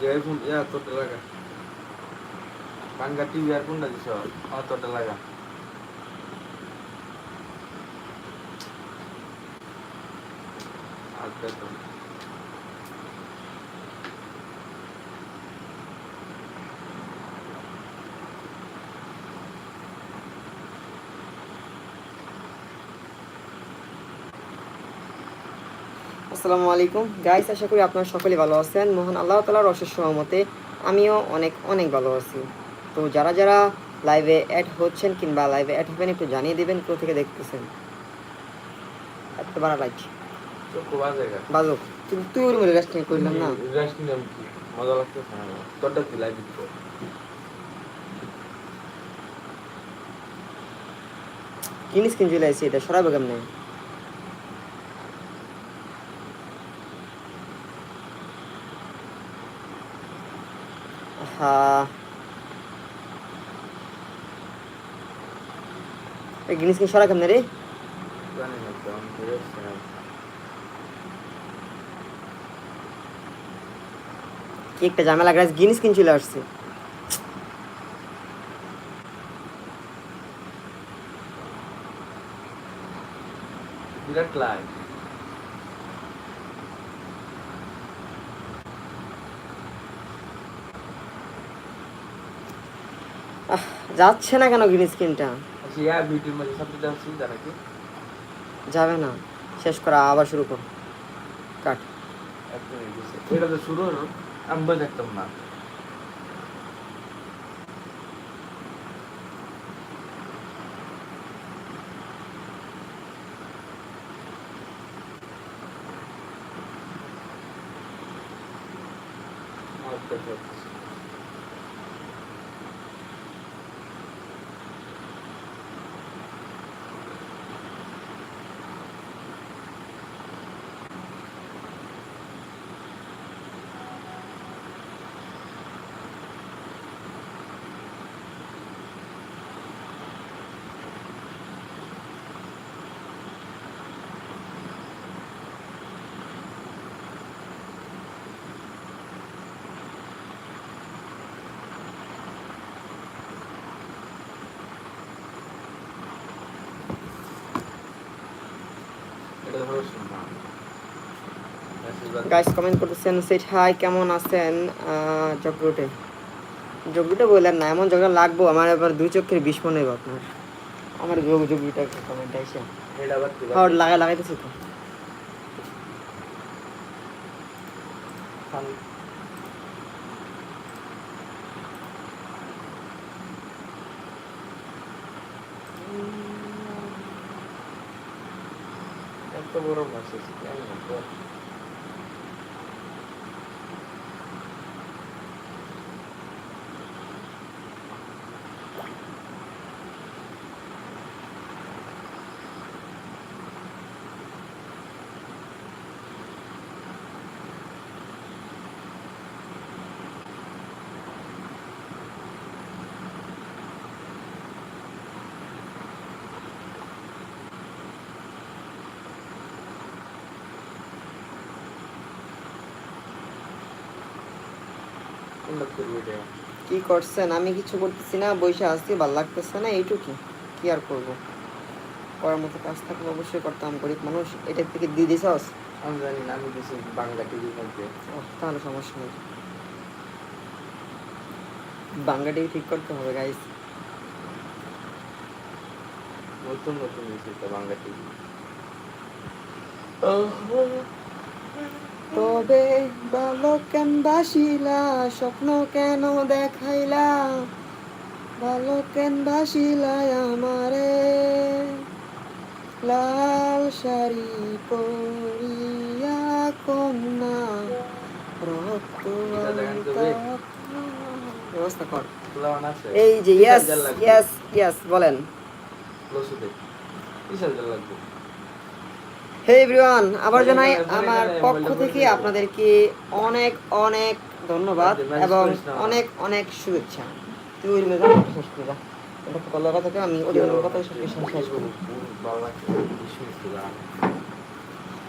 যে ফোন ইয়া তোরটা লাগা বাঙ্গা টিভি আর কোনটা দিছ? আমার তোরটা লাগা আচ্ছা আসসালামু আলাইকুম। গাইস আশা করি আপনারা সকলে ভালো আছেন। মহান আল্লাহ তালার অশেষ সহমতে আমিও অনেক অনেক ভালো আছি। তো যারা যারা লাইভে অ্যাড হচ্ছেন কিংবা লাইভে অ্যাড হবেন একটু জানিয়ে দিবেন কোথা থেকে দেখতেছেন? এত বাড়া চোখ বাজে কিন্তু তুই ওর মধ্যে রেস্ট করলাম না? রেস্ট নিলাম কি? মজা লাগতেছে না। তোরটা কি লাইভ দিত কিন স্ক্রিন চলে আসছে এটা সরাবে কেমনে হ্যাঁ এই গ্রিন স্ক্রিন সরা কেমনে রে কি একটা ঝামেলা গাছ গ্রিন স্ক্রিন চলে আসছে। বিরাট লাইভ আহ, যাচ্ছে না কেন গ্রিন স্ক্রিনটা আচ্ছা যাবে না। শেষ করা আবার শুরু কর। কাট। এটা তো শুরু হলো আমি দেখতাম না আচ্ছা, আচ্ছা, আচ্ছা। এটা তো হলো শোনা। Message বাদ- গাইস কমেন্ট করতেছেন সেট হাই কেমন আছেন? জগরুটে জগরুটে বললেন না এমন জায়গা লাগবো আমার এবার দুই চোখের বিষ মনে হইব আপনার। আমার যোগ জগরুটা কমেন্ট আইসা। হ্যাঁ লাগাই লাগাইতেছি তো। এত বড় মেসেজ কেমন কি করছেন? আমি কিছু করতেছি না বসে আসছি ভালো লাগতেছে না এইটুকু কি আর করব? করার মতো কাজ থাকলে অবশ্যই করতাম গরিব মানুষ। এটার থেকে দিয়ে দিছস আমি জানি না আমি দেখছি বাংলা টিভির মধ্যে তাহলে সমস্যা নেই। বাংলাটাই ঠিক করতে হবে গাইস নতুন নতুন দিয়েছে তো বাংলা টিভি। তবে ভালো কেন বাসিলা স্বপ্ন কেন দেখাইলা? ভালো কেন বাসিলা আমারে? লাল শাড়ি পরিয়া কন্যা রক্ত। ব্যবস্থা কর। এই যে ইয়েস ইয়েস ইয়েস বলেন। কিসের জাল লাগবে। হে এভরিওয়ান আবার জানাই আমার পক্ষ থেকে আপনাদেরকে অনেক অনেক ধন্যবাদ এবং অনেক অনেক শুভেচ্ছা। তুই ওই আমি।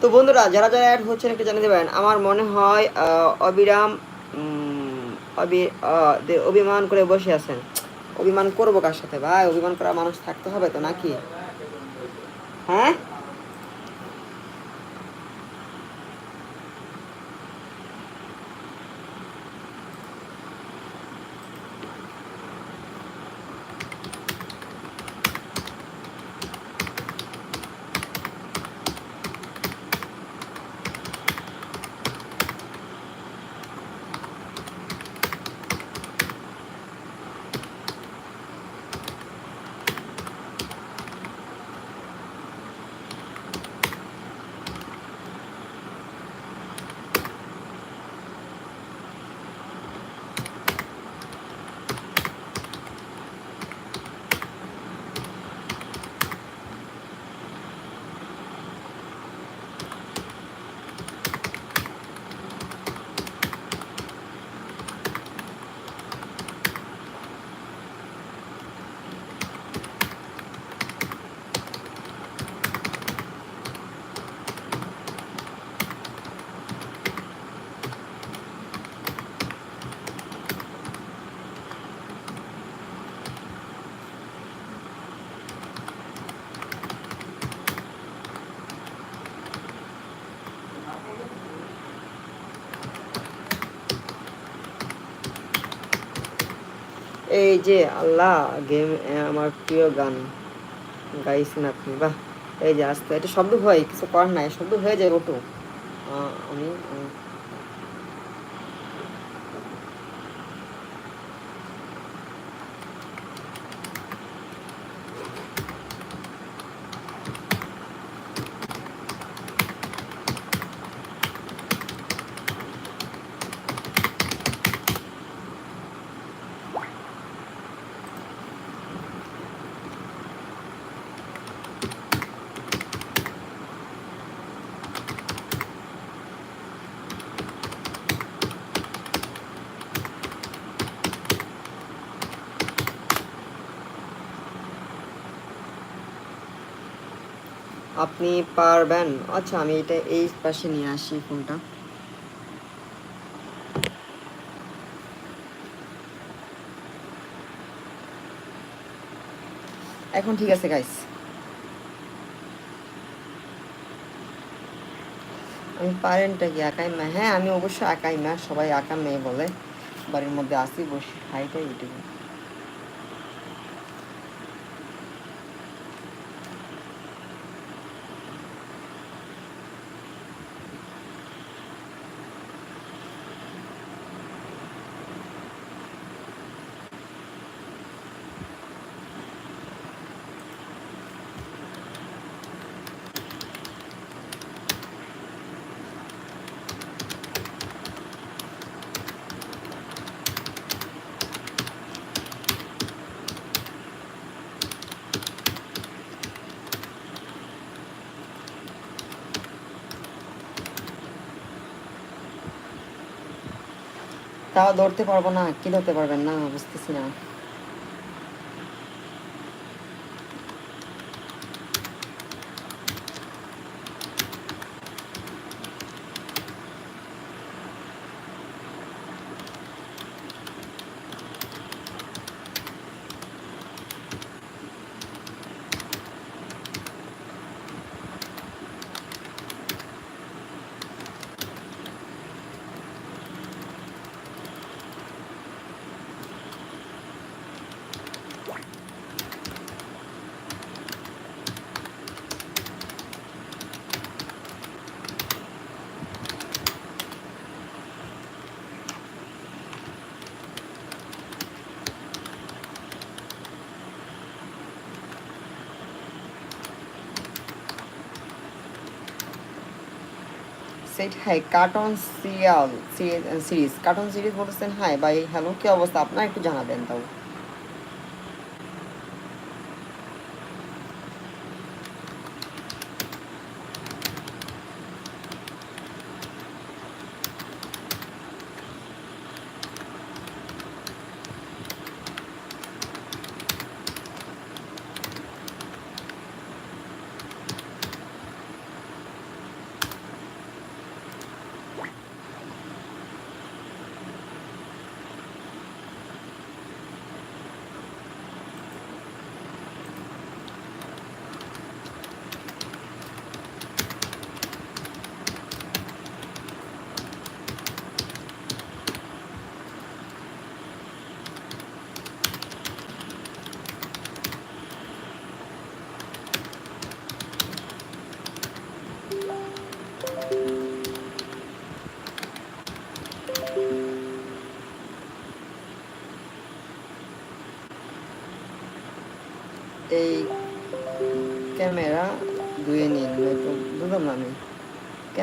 তো বন্ধুরা, যারা যারা অ্যাড হচ্ছেন একটু জানিয়ে দেবেন, আমার মনে হয় অবিরাম অভিমান করে বসে আছেন। অভিমান করব কার সাথে? ভাই, অভিমান করা মানুষ থাকতে হবে তো নাকি? হ্যাঁ? এই যে আল্লাহ, গেম আমার প্রিয় গান। গাইছেন আপনি, বাহ। এই যে আসতে, এটা শব্দ হয়, কিছু করার নাই, শব্দ হয়ে যায় ওটু আমি আহ, আপনি পারবেন। আচ্ছা আমি এটা এই পাশে নিয়ে আসি ফোনটা। এখন ঠিক আছে গাইস আমি পারেনটা কি একাই মেয়ে হ্যাঁ আমি অবশ্য একাই মেয়ে সবাই একা মেয়ে বলে। বাড়ির মধ্যে আসি, বসি খাইটাই এটুকু তাও ধরতে পারব না কি ধরতে পারবেন? না বুঝতেছি না। Set hi, cartoon serial series. Cartoon series বলতেছেন হাই, ভাই, হ্যালো, কি অবস্থা? আপনার একটু জানাবেন তাও।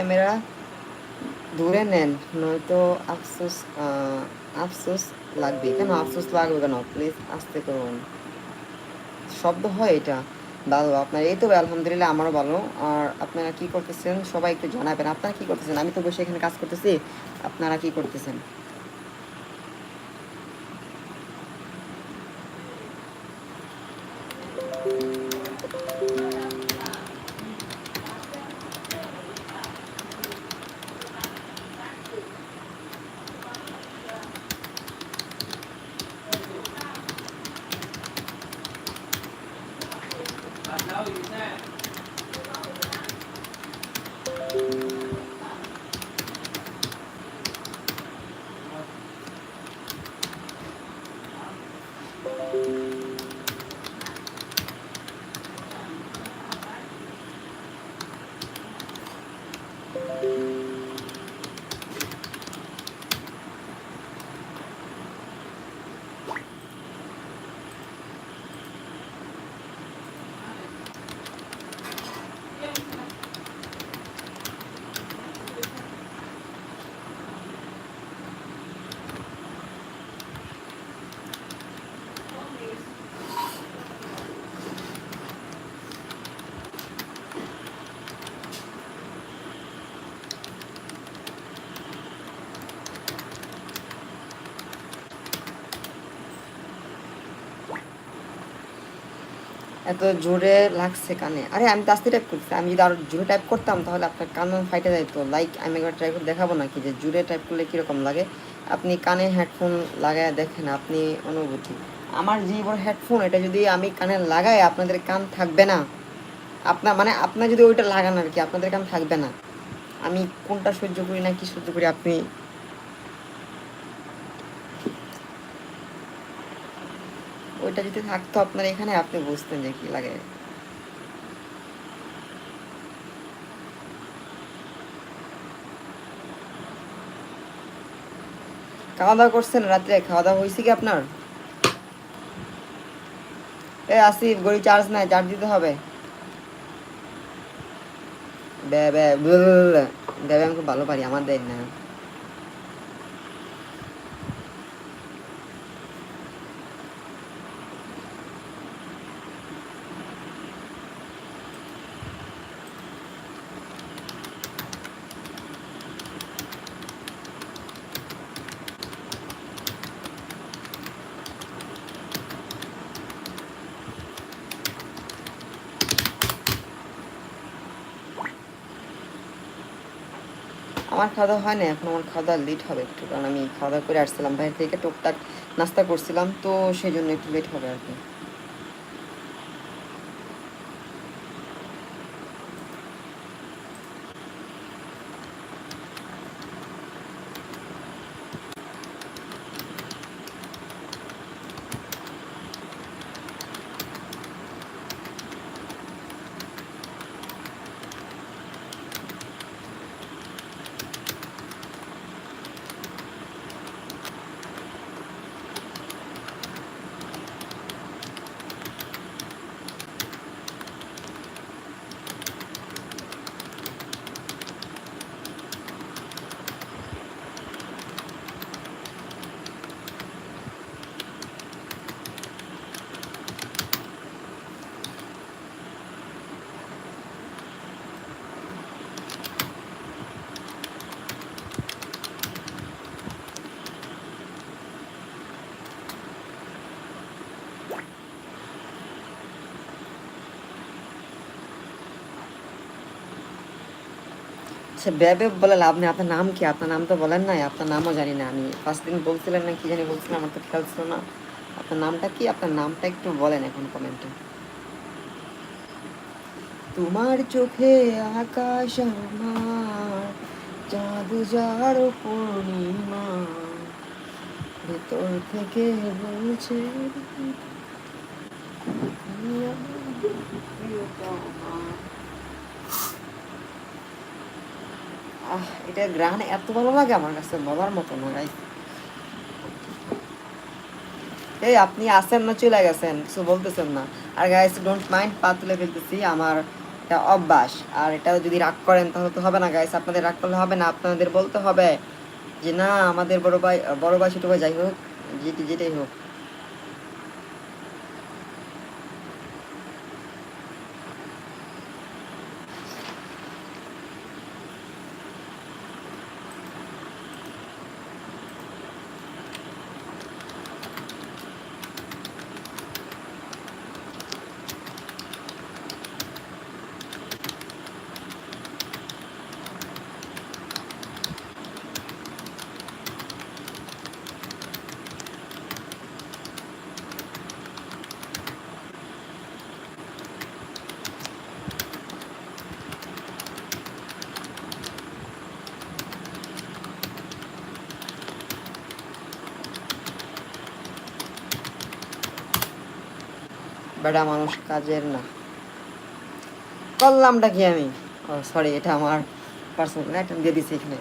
ক্যামেরা ধরে নেন, নয়তো আফসোস আফসোস লাগবে। কেন আফসোস লাগবে কেন? প্লিজ আসতে করুন। শব্দ হয় এটা। ভালো আপনার এই তো আলহামদুলিল্লাহ আমারও ভালো। আর আপনারা কি করতেছেন? সবাই একটু জানাবেন। আপনারা কি করতেছেন? আমি তো বসে এখানে কাজ করতেছি। আপনারা কি করতেছেন? এত জোরে লাগছে কানে। আরে, আমি তো আস্তে টাইপ করছি। আমি যদি আরও জোরে টাইপ করতাম, তাহলে আপনার কান ফাইটে যাইতো। লাইক আমি একবার ট্রাই করে দেখাবো নাকি যে জোরে টাইপ করলে কীরকম লাগে? আপনি কানে হেডফোন লাগায় দেখেন, আপনি অনুভূতি। আমার যে বড় হেডফোন এটা যদি আমি কানে লাগাই, আপনাদের কান থাকবে না। আপনার মানে আপনার যদি ওইটা লাগান আর কি, আপনাদের কান থাকবে না। আমি কোনটা সহ্য করি না, কি সহ্য করি, আপনি ওইটা যদি থাকতো আপনার এখানে আপনি বুঝতেন যে কি লাগে খাওয়া দাওয়া করছেন রাত্রে খাওয়া দাওয়া হয়েছে কি আপনার এ আসিফ গড়ি চার্জ নাই চার্জ দিতে হবে বে বে দেবে আমি খুব ভালো পারি আমার দেয় না আমার খাওয়া দাওয়া হয় না, এখন আমার খাওয়া দাওয়া লেট হবে একটু, কারণ আমি খাওয়া দাওয়া করে আসছিলাম, বাইরে থেকে টুকটাক নাস্তা করছিলাম, তো সেই জন্য একটু লেট হবে আর কি। আচ্ছা ব্যাবে বলে লাভ নেই। আপনার নাম কি? আপনার নাম তো বলেন নাই। আপনার নামও জানি না আমি। ফার্স্ট দিন বলছিলেন না, কি জানি বলছিলেন, আমার তো খেয়াল ছিল না। আপনার নামটা কি? আপনার নামটা একটু বলেন এখন কমেন্টে তোমার চোখে আকাশ আমার, চাঁদ যার পূর্ণিমা। ভেতর থেকে বলছে তুমি আমার প্রিয়তমা। আহ, এটা গ্রান এত ভালো লাগে আমার কাছে, বলার মতো না গাইস এই আপনি আসেন না, চলে গেছেন, কিছু বলতেছেন না। আর গাইস ডোন্ট মাইন্ড পা তুলে ফেলতেছি আমার এটা অভ্যাস। আর এটা যদি রাগ করেন, তাহলে তো হবে না গাইস আপনাদের রাগ করলে হবে না, আপনাদের বলতে হবে যে, না, আমাদের বড় ভাই বড় ভাই, ছোট ভাই, যাই হোক, যেটি, যেটাই হোক। বেটা মানুষ কাজের না। করলামটা কি আমি? সরি এটা আমার পার্সোনাল একটা দিয়ে দিছি এখানে।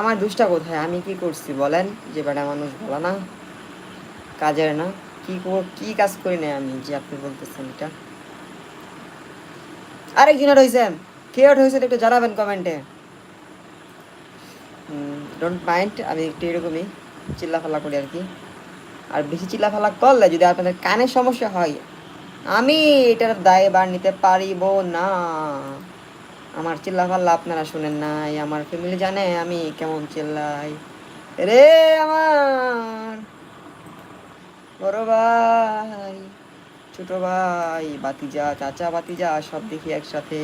আমার দুষ্টা কোথায়? আমি কি করছি বলেন? যে বেটা মানুষ বলা না, কাজের না, কি কি কাজ করি না আমি? যে আপনি বলতেছেন এটা। আরেকজন আউট হয়েছেন কে আউট হয়েছেন একটু জানাবেন কমেন্টে ডোন্ট মাইন্ড আমি একটু এরকমই চিল্লাফাল্লা করি আর কি। আর বেশি চিল্লাফাল্লা করলে যদি আপনাদের কানে সমস্যা হয়, আমি এটার দায় বার নিতে পারিব না। আমার চিল্লাফাল্লা আপনারা শুনেন নাই, আমার ফ্যামিলি জানে আমি কেমন চিল্লাই। রে আমার বড় ভাই, ছোট ভাই বাতিজা চাচা বাতিজা সব দেখি একসাথে।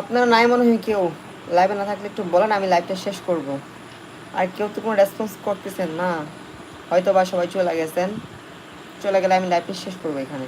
আপনারা নাই মনে হয় কেউ লাইভে না থাকলে একটু বলেন, আমি লাইভটা শেষ করব। আর কেউ তো কোনো রেসপন্স করতেছেন না। হয়তো বা সবাই চলে গেছেন। চলে গেলে আমি লাইভটা শেষ করব এখানে।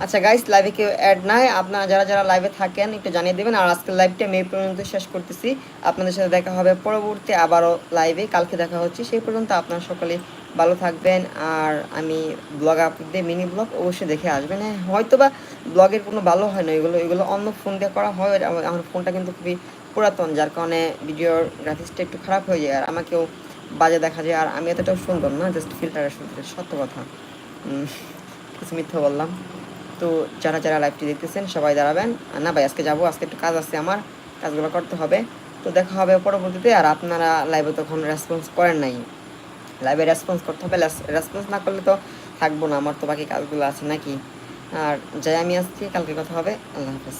আচ্ছা গাইস লাইভে কেউ অ্যাড নাই। আপনারা যারা যারা লাইভে থাকেন, একটু জানিয়ে দেবেন। আর আজকের লাইভটা মে পর্যন্ত শেষ করতেছি। আপনাদের সাথে দেখা হবে পরবর্তী আবারও লাইভে কালকে দেখা হচ্ছে সেই পর্যন্ত আপনারা সকলে ভালো থাকবেন। আর আমি ব্লগ আপলোড দিয়ে মিনি ব্লগ অবশ্যই দেখে আসবেন। হ্যাঁ হয়তো বা ব্লগের কোনো ভালো হয় না। এগুলো এগুলো অন্য ফোন দিয়ে করা হয়। আমার- ফোনটা কিন্তু খুবই পুরাতন, যার কারণে ভিডিওর গ্রাফিক্সটা একটু খারাপ হয়ে যায়। আর আমাকেও বাজে দেখা যায়। আর আমি এতটাও সুন্দর না জাস্ট ফিল্টারের সত্য কথা। কিছু মিথ্যা বললাম। তো যারা যারা লাইভটি দেখতেছেন, সবাই দাঁড়াবেন। না ভাই, আজকে যাব, আজকে একটু কাজ আছে আমার, কাজগুলো করতে হবে। তো দেখা হবে পরবর্তীতে, আর আপনারা লাইভে তখন রেসপন্স করেন নাই। লাইভে রেসপন্স করতে হবে রেসপন্স না করলে তো থাকব না, আমার তো বাকি কাজগুলো আছে নাকি? আর যাই, আমি আজকে, কালকে কথা হবে, আল্লাহ হাফেজ।